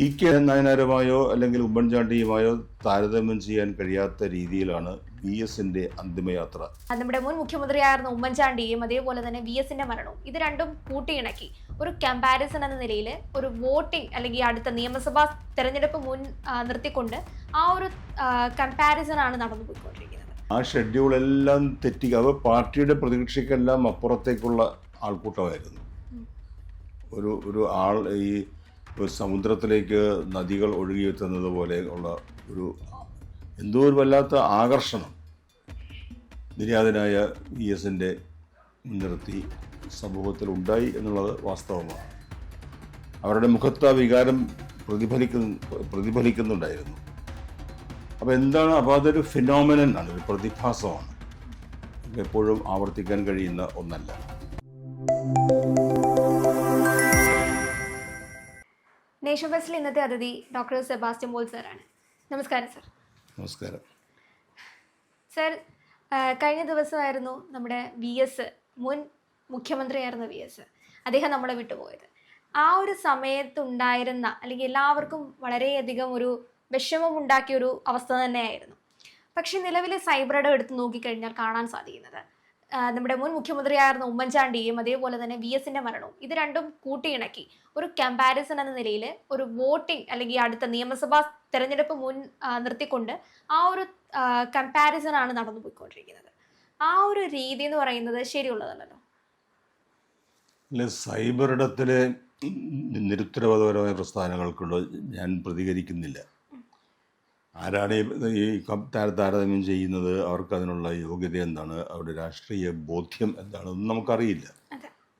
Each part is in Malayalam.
ഇ കെ നയനാരുമായോ അല്ലെങ്കിൽ ഉമ്മൻചാണ്ടിയുമായോ താരതമ്യം ചെയ്യാൻ കഴിയാത്ത രീതിയിലാണ് വി എസിന്റെ അന്തിമയാത്ര. നമ്മുടെ മുൻ മുഖ്യമന്ത്രിയായിരുന്ന ഉമ്മൻചാണ്ടിയും അതേപോലെ തന്നെ വി എസിന്റെ മരണവും ഇത് രണ്ടും കൂട്ടിയിണക്കി. ഒരു കമ്പാരിസൺ എന്ന നിലയിൽ ഒരു വോട്ടിംഗ് അല്ലെങ്കിൽ അടുത്ത നിയമസഭാ തെരഞ്ഞെടുപ്പ് മുൻ നിർത്തിക്കൊണ്ട് ആ ഒരു കമ്പാരിസൺ ആണ് നടന്നു പോയിക്കൊണ്ടിരിക്കുന്നത് ആ ഷെഡ്യൂൾ എല്ലാം തെറ്റി അത് പാർട്ടിയുടെ പ്രതീക്ഷയ്ക്കെല്ലാം അപ്പുറത്തേക്കുള്ള ആൾക്കൂട്ടമായിരുന്നു. ഒരു ഒരു ആൾ ഈ ഒരു സമുദ്രത്തിലേക്ക് നദികൾ ഒഴുകിയെത്തുന്നത് പോലെ ഉള്ള ഒരു എന്തോ ഒരു വല്ലാത്ത ആകർഷണം നിര്യാതനായ വി എസിന്റെ മുൻനിർത്തി സമൂഹത്തിൽ ഉണ്ടായി എന്നുള്ളത് വാസ്തവമാണ്. അവരുടെ മുഖത്ത് ആ വികാരം പ്രതിഫലിക്കുന്ന പ്രതിഫലിക്കുന്നുണ്ടായിരുന്നു. അപ്പോൾ എന്താണ് അപ്പോൾ അതൊരു ഫിനോമിനൻ ആണ് ഒരു പ്രതിഭാസമാണ്. എപ്പോഴും ആവർത്തിക്കാൻ കഴിയുന്ന ഒന്നല്ല. നേഷൻ ഫെസ്റ്റിൽ ഇന്നത്തെ അതിഥി ഡോക്ടർ സെബാസ്റ്റ്യൻ ബോൾ സാറാണ് നമസ്കാരം സർ നമസ്കാരം. സർ കഴിഞ്ഞ ദിവസമായിരുന്നു നമ്മുടെ വി എസ് മുൻ മുഖ്യമന്ത്രിയായിരുന്ന വി എസ് അദ്ദേഹം നമ്മളെ വിട്ടുപോയത്. ആ ഒരു സമയത്തുണ്ടായിരുന്ന അല്ലെങ്കിൽ എല്ലാവർക്കും വളരെയധികം ഒരു വിഷമമുണ്ടാക്കിയ ഒരു അവസ്ഥ തന്നെയായിരുന്നു. പക്ഷെ നിലവിലെ സൈബറിടം എടുത്ത് നോക്കിക്കഴിഞ്ഞാൽ കാണാൻ സാധിക്കുന്നത് നമ്മുടെ മുൻ മുഖ്യമന്ത്രിയായിരുന്ന ഉമ്മൻചാണ്ടിയും അതേപോലെ തന്നെ വി എസിന്റെ മരണവും ഇത് രണ്ടും കൂട്ടിയിണക്കി. ഒരു കമ്പാരിസൺ എന്ന നിലയിൽ ഒരു വോട്ടിംഗ് അല്ലെങ്കിൽ അടുത്ത നിയമസഭാ തെരഞ്ഞെടുപ്പ് മുൻ നിർത്തിക്കൊണ്ട് ആ ഒരു കമ്പാരിസൺ ആണ് നടന്നു പോയിക്കൊണ്ടിരിക്കുന്നത് ആ ഒരു രീതി എന്ന് പറയുന്നത് ശരിയുള്ളതല്ലല്ലോ? സൈബർ സൈബറിടത്തിലെ നിരുത്തരവാദപരമായ പ്രസ്ഥാനങ്ങൾക്കുള്ള ഞാൻ പ്രതികരിക്കുന്നില്ല. ആരാണ് ഈ- താരതാരതമ്യം താരതമ്യം ചെയ്യുന്നത്? അവർക്ക് അതിനുള്ള യോഗ്യത എന്താണ്? അവരുടെ രാഷ്ട്രീയ ബോധ്യം എന്താണെന്ന് നമുക്കറിയില്ല.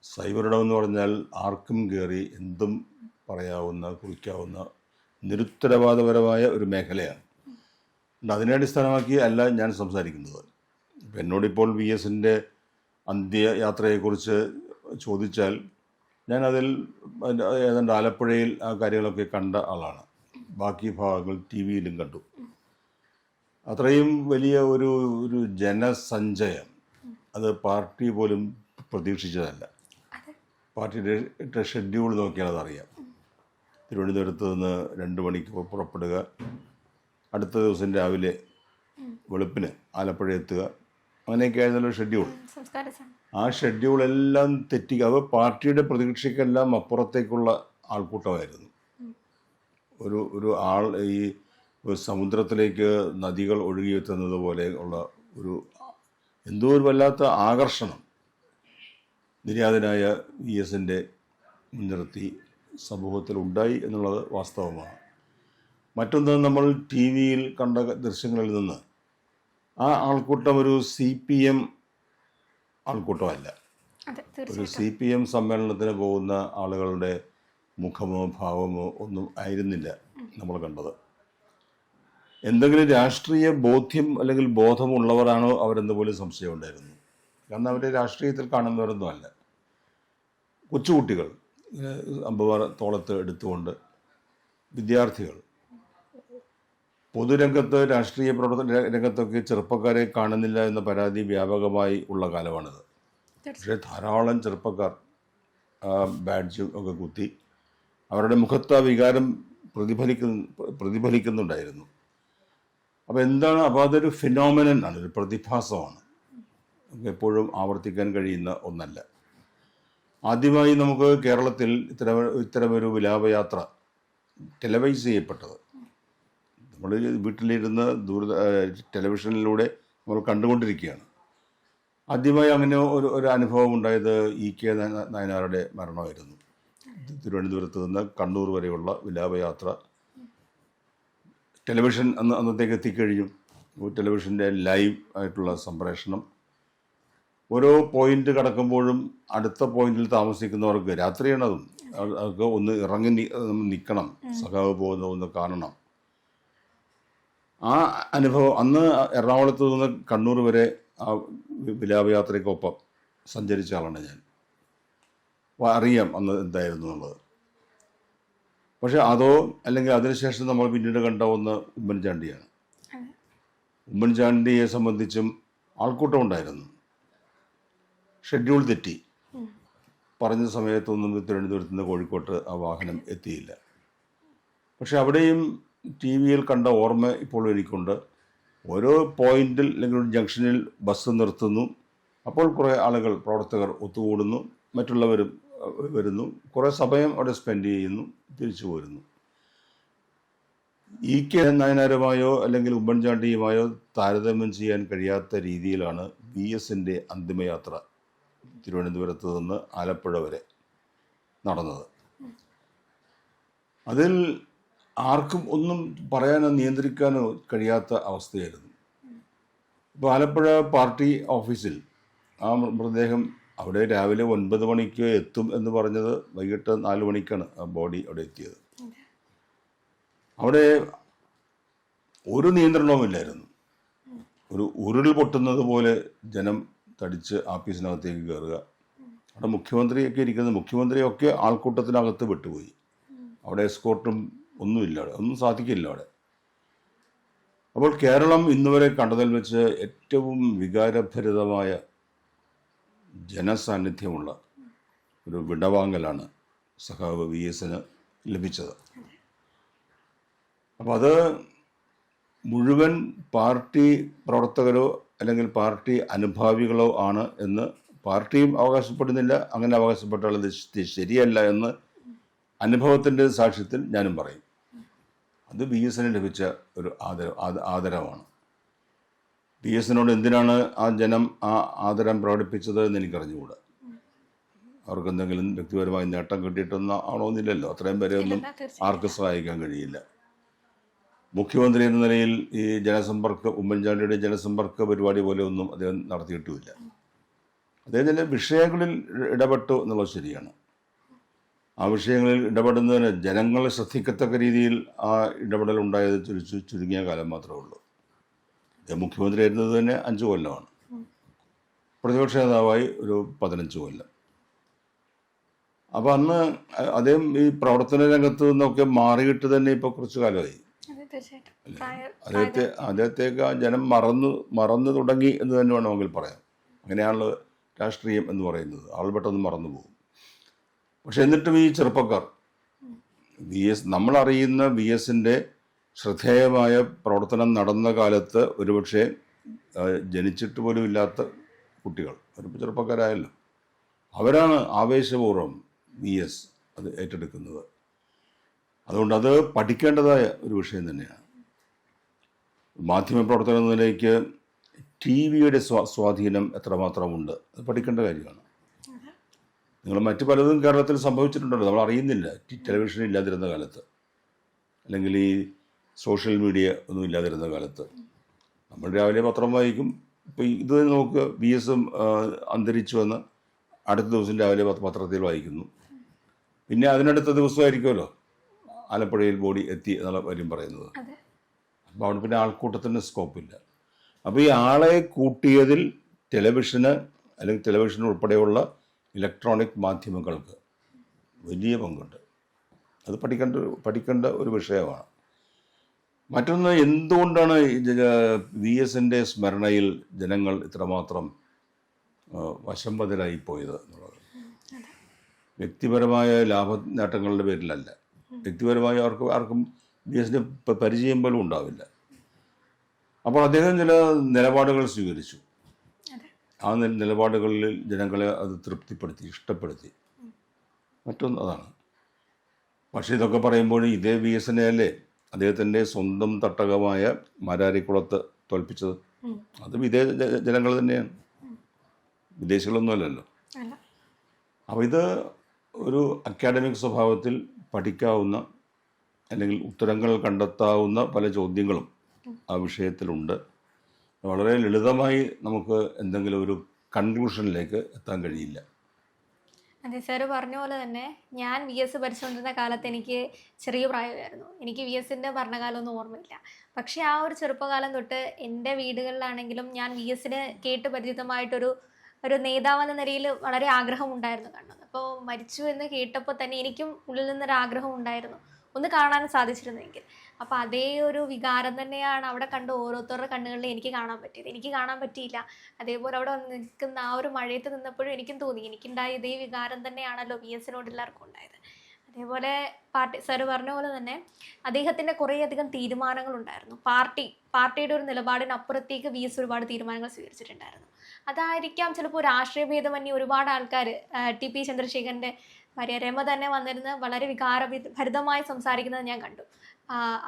സൈബർ സൈബറിടം എന്ന് പറഞ്ഞാൽ ആർക്കും കയറി എന്തും പറയാവുന്ന കുറിക്കാവുന്ന നിരുത്തരവാദപരമായ ഒരു മേഖലയാണ്. അതിനെ അടിസ്ഥാനമാക്കി അല്ല ഞാൻ സംസാരിക്കുന്നത്. എന്നോടിപ്പോൾ വി എസിന്റെ അന്ത്യയാത്രയെക്കുറിച്ച് ചോദിച്ചാൽ ഞാനതിൽ ഏതാണ്ട് ആലപ്പുഴയിൽ ആ കാര്യങ്ങളൊക്കെ കണ്ട ആളാണ്. ബാക്കി ഭാഗങ്ങൾ ടി വിയിലും കണ്ടു. അത്രയും വലിയ ഒരു ഒരു ജനസഞ്ചയം അത് പാർട്ടി പോലും പ്രതീക്ഷിച്ചതല്ല. പാർട്ടിയുടെ ഷെഡ്യൂൾ നോക്കിയാൽ അതറിയാം. തിരുവനന്തപുരത്ത് നിന്ന് രണ്ട് മണിക്ക് പുറപ്പെടുക അടുത്ത ദിവസം രാവിലെ വെളുപ്പിന് ആലപ്പുഴ എത്തുക അങ്ങനെയൊക്കെ ആയിരുന്നല്ലോ ഷെഡ്യൂൾ. ആ ഷെഡ്യൂൾ എല്ലാം തെറ്റി അത് പാർട്ടിയുടെ പ്രതീക്ഷയ്ക്കെല്ലാം അപ്പുറത്തേക്കുള്ള ആൾക്കൂട്ടമായിരുന്നു. ഒരു ഒരു ആൾ ഈ ഒരു സമുദ്രത്തിലേക്ക് നദികൾ ഒഴുകിയെത്തുന്നത് പോലെ ഉള്ള ഒരു എന്തോ ഒരു വല്ലാത്ത ആകർഷണം നിര്യാതനായ വി എസിന്റെ മുൻനിർത്തി സമൂഹത്തിൽ ഉണ്ടായി എന്നുള്ളത് വാസ്തവമാണ്. മറ്റൊന്ന് നമ്മൾ ടി വിയിൽ കണ്ട ദൃശ്യങ്ങളിൽ നിന്ന് ആ ആൾക്കൂട്ടം ഒരു സി പി എം ആൾക്കൂട്ടമല്ല. ഒരു സി പി എം സമ്മേളനത്തിന് പോകുന്ന ആളുകളുടെ മുഖമോ ഭാവമോ ഒന്നും ആയിരുന്നില്ല നമ്മൾ കണ്ടത്. എന്തെങ്കിലും രാഷ്ട്രീയ ബോധ്യം അല്ലെങ്കിൽ ബോധമുള്ളവരാണോ അവരെന്ന് സംശയം ഉണ്ടായിരുന്നു. കാരണം അവരെ രാഷ്ട്രീയത്തിൽ കാണുന്നവരൊന്നും അല്ല. കൊച്ചുകുട്ടികൾ അമ്പവാർ തോളത്ത് എടുത്തുകൊണ്ട് വിദ്യാർത്ഥികൾ പൊതുരംഗത്ത് രാഷ്ട്രീയ പ്രവർത്തന രംഗത്തൊക്കെ ചെറുപ്പക്കാരെ കാണുന്നില്ല എന്ന പരാതി വ്യാപകമായി ഉള്ള കാലമാണിത്. പക്ഷേ ധാരാളം ചെറുപ്പക്കാർ ബാഡ്ജും ഒക്കെ കുത്തി അവരുടെ മുഖത്ത് ആ വികാരം പ്രതിഫലിക്കുന്ന പ്രതിഫലിക്കുന്നുണ്ടായിരുന്നു. അപ്പോൾ എന്താണ്? അപ്പോൾ അതൊരു ഫിനോമിനൻ ആണ് ഒരു പ്രതിഭാസമാണ്. എപ്പോഴും ആവർത്തിക്കാൻ കഴിയുന്ന ഒന്നല്ല. ആദ്യമായി നമുക്ക് കേരളത്തിൽ ഇത്തരം ഇത്തരമൊരു വിലാപയാത്ര ടെലിവൈസ് ചെയ്യപ്പെട്ടത്. നമ്മൾ വീട്ടിലിരുന്ന് ദൂര ടെലിവിഷനിലൂടെ നമ്മൾ കണ്ടുകൊണ്ടിരിക്കുകയാണ്. ആദ്യമായി അങ്ങനെ ഒരു ഒരു അനുഭവം ഉണ്ടായത് ഇ കെ നയ- നയനാരുടെ മരണമായിരുന്നു. തിരുവനന്തപുരത്ത് നിന്ന് കണ്ണൂർ വരെയുള്ള വിലാപയാത്ര ടെലിവിഷൻ അന്ന് അന്നത്തേക്ക് എത്തിക്കഴിഞ്ഞു. ടെലിവിഷന്റെ ലൈവ് ആയിട്ടുള്ള സംപ്രേഷണം. ഓരോ പോയിന്റ് കടക്കുമ്പോഴും അടുത്ത പോയിന്റിൽ താമസിക്കുന്നവർക്ക് രാത്രിയാണ് അതും. അവർക്ക് ഒന്ന് ഇറങ്ങി നിൽക്കണം സഖാവ് പോകുന്ന ഒന്ന് കാണണം. ആ അനുഭവം അന്ന് എറണാകുളത്ത് നിന്ന് കണ്ണൂർ വരെ ആ വിലാപയാത്രയ്ക്കൊപ്പം സഞ്ചരിച്ച ആളാണ് ഞാൻ. അറിയാം അന്ന് എന്തായിരുന്നു എന്നുള്ളത്. പക്ഷെ അതോ അല്ലെങ്കിൽ അതിനുശേഷം നമ്മൾ പിന്നീട് കണ്ട ഒന്ന് ഉമ്മൻചാണ്ടിയാണ്. ഉമ്മൻചാണ്ടിയെ സംബന്ധിച്ചും ആൾക്കൂട്ടം ഉണ്ടായിരുന്നു. ഷെഡ്യൂൾ തെറ്റി. പറഞ്ഞ സമയത്തൊന്നും തിരുവനന്തപുരത്ത് നിന്ന് കോഴിക്കോട്ട് ആ വാഹനം എത്തിയില്ല. പക്ഷെ അവിടെയും ടി വിയിൽ കണ്ട ഓർമ്മ ഇപ്പോൾ എനിക്കുണ്ട്. ഓരോ പോയിന്റിൽ അല്ലെങ്കിൽ ഒരു ജംഗ്ഷനിൽ ബസ് നിർത്തുന്നു. അപ്പോൾ കുറേ ആളുകൾ പ്രവർത്തകർ ഒത്തുകൂടുന്നു. മറ്റുള്ളവരും വരുന്നു. കുറേ സമയം അവിടെ സ്പെൻഡ് ചെയ്യുന്നു തിരിച്ചു പോരുന്നു. ഇ കെ നയനാരുമായോ അല്ലെങ്കിൽ ഉമ്മൻചാണ്ടിയുമായോ താരതമ്യം ചെയ്യാൻ കഴിയാത്ത രീതിയിലാണ് വി എസിന്റെ അന്തിമയാത്ര തിരുവനന്തപുരത്ത് നിന്ന് ആലപ്പുഴ വരെ നടന്നത്. അതിൽ ആർക്കും ഒന്നും പറയാനോ നിയന്ത്രിക്കാനോ കഴിയാത്ത അവസ്ഥയായിരുന്നു. ഇപ്പോൾ ആലപ്പുഴ പാർട്ടി ഓഫീസിൽ ആ മൃതദേഹം അവിടെ രാവിലെ ഒൻപത് മണിക്ക് എത്തും എന്ന് പറഞ്ഞത് വൈകിട്ട് നാല് മണിക്കാണ് ആ ബോഡി അവിടെ എത്തിയത്. അവിടെ ഒരു നിയന്ത്രണവുമില്ലായിരുന്നു ഒരു ഉരുൾ പൊട്ടുന്നത് പോലെ ജനം തടിച്ച് ആഫീസിനകത്തേക്ക് കയറുക. അവിടെ മുഖ്യമന്ത്രിയൊക്കെ ഇരിക്കുന്നത് മുഖ്യമന്ത്രിയൊക്കെ ആൾക്കൂട്ടത്തിനകത്ത് വിട്ടുപോയി അവിടെ എസ്കോർട്ടും ഒന്നുമില്ല അവിടെ ഒന്നും സാധിക്കില്ല അവിടെ. അപ്പോൾ കേരളം ഇന്നുവരെ കണ്ടതിൽ വെച്ച് ഏറ്റവും വികാരഭരിതമായ ജനസാന്നിധ്യമുള്ള ഒരു വിടവാങ്കലാണ് സഹാവ് വി എസിന് ലഭിച്ചത്. അപ്പോൾ അത് മുഴുവൻ പാർട്ടി പ്രവർത്തകരോ അല്ലെങ്കിൽ പാർട്ടി അനുഭാവികളോ ആണ് എന്ന് പാർട്ടിയും അവകാശപ്പെടുന്നില്ല അങ്ങനെ അവകാശപ്പെട്ടാൽ അത് ശരിയല്ല എന്ന് അനുഭവത്തിന്റെ സാക്ഷ്യത്തിൽ ഞാനും പറയും. അത് ബി എസിന് ലഭിച്ച ഒരു ആദരവ് ആദരവാണ്. ബി എസിനോട് എന്തിനാണ് ആ ജനം ആ ആദരം പ്രകടിപ്പിച്ചത് എന്ന് എനിക്കറിഞ്ഞുകൂടാ അവർക്ക് എന്തെങ്കിലും വ്യക്തിപരമായി നേട്ടം കിട്ടിയിട്ടൊന്നും ആണോന്നില്ലല്ലോ അത്രയും പേരെ ഒന്നും ആർക്ക് സഹായിക്കാൻ കഴിയില്ല. മുഖ്യമന്ത്രി എന്ന നിലയിൽ ഈ ജനസമ്പർക്ക ഉമ്മൻചാണ്ടിയുടെ ജനസമ്പർക്ക പരിപാടി പോലെ ഒന്നും അദ്ദേഹം നടത്തിയിട്ടുമില്ല. അദ്ദേഹം ചില വിഷയങ്ങളിൽ ഇടപെട്ടു എന്നുള്ളത് ശരിയാണ്. ആ വിഷയങ്ങളിൽ ഇടപെടുന്നതിന് ജനങ്ങളെ ശ്രദ്ധിക്കത്തക്ക രീതിയിൽ ആ ഇടപെടൽ ഉണ്ടായത് ചുരു- ചുരുങ്ങിയ കാലം മാത്രമേ ഉള്ളൂ. അദ്ദേഹം മുഖ്യമന്ത്രി തന്നെ അഞ്ച് കൊല്ലമാണ്. പ്രതിപക്ഷ നേതാവായി ഒരു പതിനഞ്ച് കൊല്ലം. അപ്പോൾ അന്ന് അദ്ദേഹം ഈ പ്രവർത്തന രംഗത്ത് നിന്നൊക്കെ മാറിയിട്ട് തന്നെ ഇപ്പോൾ കുറച്ചു കാലമായി. അദ്ദേഹത്തെ അദ്ദേഹത്തേക്ക് ജനം മറന്നു മറന്നു തുടങ്ങി എന്ന് തന്നെ വേണമെങ്കിൽ പറയാം. അങ്ങനെയാണല്ലോ രാഷ്ട്രീയം എന്ന് പറയുന്നത്. ആൾ പെട്ടെന്ന് മറന്നു പോകും. പക്ഷെ എന്നിട്ടും ഈ ചെറുപ്പക്കാർ വി എസ് നമ്മളറിയുന്ന വി എസിന്റെ ശ്രദ്ധേയമായ പ്രവർത്തനം നടന്ന കാലത്ത് ഒരുപക്ഷെ ജനിച്ചിട്ട് പോലും ഇല്ലാത്ത കുട്ടികൾ അവരിപ്പോൾ ചെറുപ്പക്കാരായല്ലോ. അവരാണ് ആവേശപൂർവം വി എസ് അത് ഏറ്റെടുക്കുന്നത്. അതുകൊണ്ട് അത് പഠിക്കേണ്ടതായ ഒരു വിഷയം തന്നെയാണ്. മാധ്യമപ്രവർത്തകൻ എന്ന നിലയ്ക്ക് ടി വിയുടെ സ്വാ സ്വാധീനം എത്രമാത്രമുണ്ട് അത് പഠിക്കേണ്ട കാര്യമാണ്. നിങ്ങൾ മറ്റു പലതും കേരളത്തിൽ സംഭവിച്ചിട്ടുണ്ടല്ലോ നമ്മൾ അറിയുന്നില്ല ടെലിവിഷൻ ഇല്ലാതിരുന്ന കാലത്ത്. അല്ലെങ്കിൽ ഈ സോഷ്യൽ മീഡിയ ഒന്നും ഇല്ലാതിരുന്ന കാലത്ത്. നമ്മൾ രാവിലെ പത്രം വായിക്കും. ഇപ്പോൾ ഇത് നമുക്ക് ബി എസും അന്തരിച്ചു വന്ന് അടുത്ത ദിവസം രാവിലെ പത്രത്തിൽ വായിക്കുന്നു. പിന്നെ അതിനടുത്ത ദിവസമായിരിക്കുമല്ലോ ആലപ്പുഴയിൽ ബോഡി എത്തി എന്നുള്ള കാര്യം പറയുന്നത്. അപ്പോൾ അവിടെ പിന്നെ ആൾക്കൂട്ടത്തിന് സ്കോപ്പില്ല അപ്പോൾ ഈ ആളെ കൂട്ടിയതിൽ ടെലിവിഷന് അല്ലെങ്കിൽ ടെലിവിഷൻ ഉൾപ്പെടെയുള്ള ഇലക്ട്രോണിക് മാധ്യമങ്ങൾക്ക് വലിയ പങ്കുണ്ട്. അത് പഠിക്കേണ്ട പഠിക്കേണ്ട ഒരു വിഷയമാണ്. മറ്റൊന്ന് എന്തുകൊണ്ടാണ് വി എസിന്റെ സ്മരണയിൽ ജനങ്ങൾ ഇത്രമാത്രം വശംവതരായി പോയത് എന്നുള്ളത്? വ്യക്തിപരമായ ലാഭ നേട്ടങ്ങളുടെ പേരിലല്ല. വ്യക്തിപരമായി അവർക്ക് ആർക്കും വി എസിന് പരിചയം പോലും ഉണ്ടാവില്ല. അപ്പോൾ അദ്ദേഹം ചില നിലപാടുകൾ സ്വീകരിച്ചു. ആ നില- നിലപാടുകളിൽ ജനങ്ങളെ അത് തൃപ്തിപ്പെടുത്തി ഇഷ്ടപ്പെടുത്തി. മറ്റൊന്ന് അതാണ്. പക്ഷേ ഇതൊക്കെ പറയുമ്പോൾ ഇതേ വി എസ് അല്ലേ അദ്ദേഹത്തിന്റെ സ്വന്തം തട്ടകമായ മാരാരിക്കുളത്ത് തോൽപ്പിച്ചത്. അത് വിദേശ ജനങ്ങൾ തന്നെയാണ്. വിദേശികളൊന്നുമല്ലല്ലോ. അപ്പോൾ ഇത് ഒരു അക്കാഡമിക് സ്വഭാവത്തിൽ പഠിക്കാവുന്ന അല്ലെങ്കിൽ ഉത്തരങ്ങൾ കണ്ടെത്താവുന്ന പല ചോദ്യങ്ങളും ആ വിഷയത്തിലുണ്ട്. വളരെ ലളിതമായി നമുക്ക് എന്തെങ്കിലും ഒരു കൺക്ലൂഷനിലേക്ക് എത്താൻ കഴിയില്ല. അതെ സാറ് പറഞ്ഞ പോലെ തന്നെ ഞാൻ വി എസ് പഠിച്ചുകൊണ്ടിരുന്ന കാലത്ത് എനിക്ക് ചെറിയ പ്രായമായിരുന്നു. എനിക്ക് വി എസിന്റെ ഭരണകാലമൊന്നും ഓർമ്മയില്ല. പക്ഷേ ആ ഒരു ചെറുപ്പകാലം തൊട്ട് എന്റെ വീടുകളിലാണെങ്കിലും ഞാൻ വി എസിന് കേട്ട് പരിചിതമായിട്ടൊരു ഒരു നേതാവെന്ന നിലയിൽ വളരെ ആഗ്രഹമുണ്ടായിരുന്നു കണ്ടത്. അപ്പോൾ മരിച്ചു എന്ന് കേട്ടപ്പോൾ തന്നെ എനിക്കും ഉള്ളിൽ നിന്നൊരു ആഗ്രഹം ഉണ്ടായിരുന്നു. ഒന്ന് കാണാൻ സാധിച്ചിരുന്നെങ്കിൽ. അപ്പോൾ അതേ ഒരു വികാരം തന്നെയാണ് അവിടെ കണ്ട ഓരോരുത്തരുടെ കണ്ണുകളിൽ എനിക്ക് കാണാൻ പറ്റിയത്. എനിക്ക് കാണാൻ പറ്റിയില്ല. അതേപോലെ അവിടെ നിൽക്കുന്ന ആ ഒരു മഴയത്ത് നിന്നപ്പോഴും എനിക്കും തോന്നി. എനിക്കുണ്ടായ ഇതേ വികാരം തന്നെയാണല്ലോ വി എസിനോട് എല്ലാവർക്കും ഉണ്ടായത്. അതേപോലെ പാർട്ടി സാർ പറഞ്ഞ പോലെ തന്നെ അദ്ദേഹത്തിന്റെ കുറേയധികം തീരുമാനങ്ങൾ ഉണ്ടായിരുന്നു പാർട്ടി പാർട്ടിയുടെ ഒരു നിലപാടിനപ്പുറത്തേക്ക് വി എസ് ഒരുപാട് തീരുമാനങ്ങൾ സ്വീകരിച്ചിട്ടുണ്ടായിരുന്നു. അതായിരിക്കാം ചിലപ്പോൾ രാഷ്ട്രീയ ഭേദമന്യേ ഒരുപാട് ആൾക്കാർ ടി പി ചന്ദ്രശേഖരന്റെ ഭാര്യ രമ തന്നെ വന്നിരുന്ന് വളരെ വികാര ഭരിതമായി സംസാരിക്കുന്നത് ഞാൻ കണ്ടു.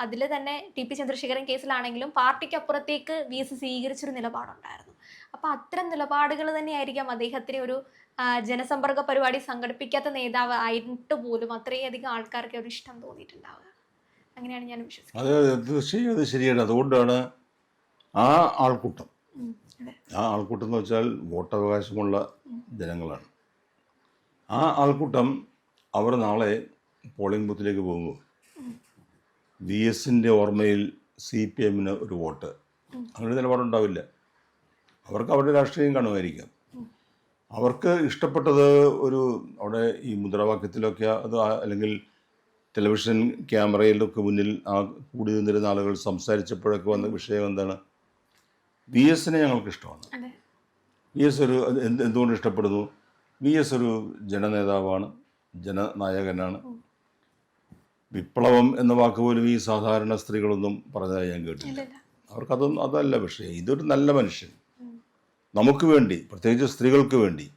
അതിൽ തന്നെ ടി പി ചന്ദ്രശേഖരൻ കേസിലാണെങ്കിലും പാർട്ടിക്ക് അപ്പുറത്തേക്ക് വി എസ് സ്വീകരിച്ചൊരു നിലപാടുണ്ടായിരുന്നു. അപ്പോൾ അത്തരം നിലപാടുകൾ തന്നെയായിരിക്കാം അദ്ദേഹത്തിന് ഒരു ജനസമ്പർക്ക പരിപാടി സംഘടിപ്പിക്കാത്ത നേതാവ് ആയിട്ട് പോലും അത്രയധികം ആൾക്കാർക്ക് ഒരു ഇഷ്ടം തോന്നിയിട്ടുണ്ടാവുക. അങ്ങനെയാണ് ഞാൻ വിശ്വസിക്കുന്നത്. അത് തീർച്ചയായും അത് ശരിയാണ്. അതുകൊണ്ടാണ് ആ ആൾക്കൂട്ടം. ആ ആൾക്കൂട്ടം എന്ന് വെച്ചാൽ വോട്ടവകാശമുള്ള ജനങ്ങളാണ്. ആ ആൾക്കൂട്ടം അവർ നാളെ പോളിംഗ് ബൂത്തിലേക്ക് പോകുമ്പോൾ വി എസിന്റെ ഓർമ്മയിൽ സി പി എമ്മിന് ഒരു വോട്ട്. അങ്ങനെ നിലപാടുണ്ടാവില്ല. അവർക്ക് അവരുടെ രാഷ്ട്രീയം കാണുമായിരിക്കാം. അവർക്ക് ഇഷ്ടപ്പെട്ടത് ഒരു അവിടെ ഈ മുദ്രാവാക്യത്തിലൊക്കെ അത് അല്ലെങ്കിൽ ടെലിവിഷൻ ക്യാമറയിലൊക്കെ മുന്നിൽ ആ കൂടി നിന്നിരുന്ന ആളുകൾ സംസാരിച്ചപ്പോഴൊക്കെ വന്ന വിഷയം എന്താണ്? വി എസിനെ ഞങ്ങൾക്ക് ഇഷ്ടമാണ്. വി എസ് ഒരു എന്തുകൊണ്ട് ഇഷ്ടപ്പെടുന്നു? വി എസ് ഒരു ജനനേതാവാണ് ജനനായകനാണ്. വിപ്ലവം എന്ന വാക്ക് പോലും ഈ സാധാരണ സ്ത്രീകളൊന്നും പറഞ്ഞതായി ഞാൻ കേട്ടില്ല അവർക്കതൊന്നും അതല്ല പക്ഷേ ഇതൊരു നല്ല മനുഷ്യൻ. നമുക്ക് വേണ്ടി പ്രത്യേകിച്ച് സ്ത്രീകൾക്ക് വേണ്ടി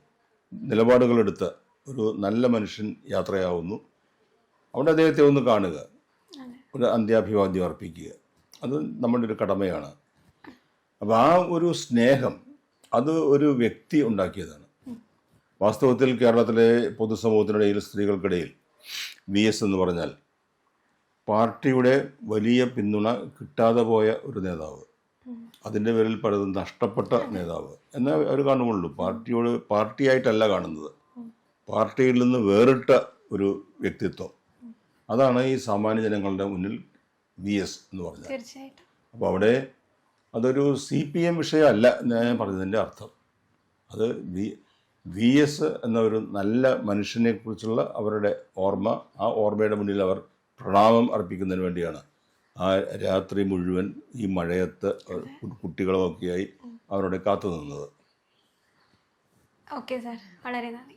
നിലപാടുകളെടുത്ത ഒരു നല്ല മനുഷ്യൻ യാത്രയാവുന്നു. അവിടെ അദ്ദേഹത്തെ ഒന്ന് കാണുക. ഒരു അന്ത്യാഭിവാദ്യം അർപ്പിക്കുക. അത് നമ്മുടെ ഒരു കടമയാണ്. അപ്പോൾ ആ ഒരു സ്നേഹം അത് ഒരു വ്യക്തി ഉണ്ടാക്കിയതാണ്. വാസ്തവത്തിൽ കേരളത്തിലെ പൊതുസമൂഹത്തിനിടയിൽ സ്ത്രീകൾക്കിടയിൽ വി എസ് എന്ന് പറഞ്ഞാൽ പാർട്ടിയുടെ വലിയ പിന്തുണ കിട്ടാതെ പോയ ഒരു നേതാവ്. അതിന്റെ പേരിൽ പലതും നഷ്ടപ്പെട്ട നേതാവ്. എന്നേ അവർ കാണുമുള്ളൂ. പാർട്ടിയോട് പാർട്ടിയായിട്ടല്ല കാണുന്നത്. പാർട്ടിയിൽ നിന്ന് വേറിട്ട ഒരു വ്യക്തിത്വം. അതാണ് ഈ സാമാന്യ ജനങ്ങളുടെ മുന്നിൽ വി എസ് എന്ന് പറഞ്ഞത് അപ്പോൾ അവിടെ അതൊരു സി പി എം വിഷയമല്ല ഞാൻ പറഞ്ഞതിന്റെ അർത്ഥം. അത് വി വി എസ് എന്ന ഒരു നല്ല മനുഷ്യനെക്കുറിച്ചുള്ള അവരുടെ ഓർമ്മ ആ ഓർമ്മയുടെ മുന്നിൽ അവർ പ്രണാമം അർപ്പിക്കുന്നതിന് വേണ്ടിയാണ്. ആ രാത്രി മുഴുവൻ ഈ മഴയത്ത് കുട്ടികളുമൊക്കെയായി അവരുടെ കാത്തു നിന്നത് ഓക്കെ സാർ വളരെ നന്ദി.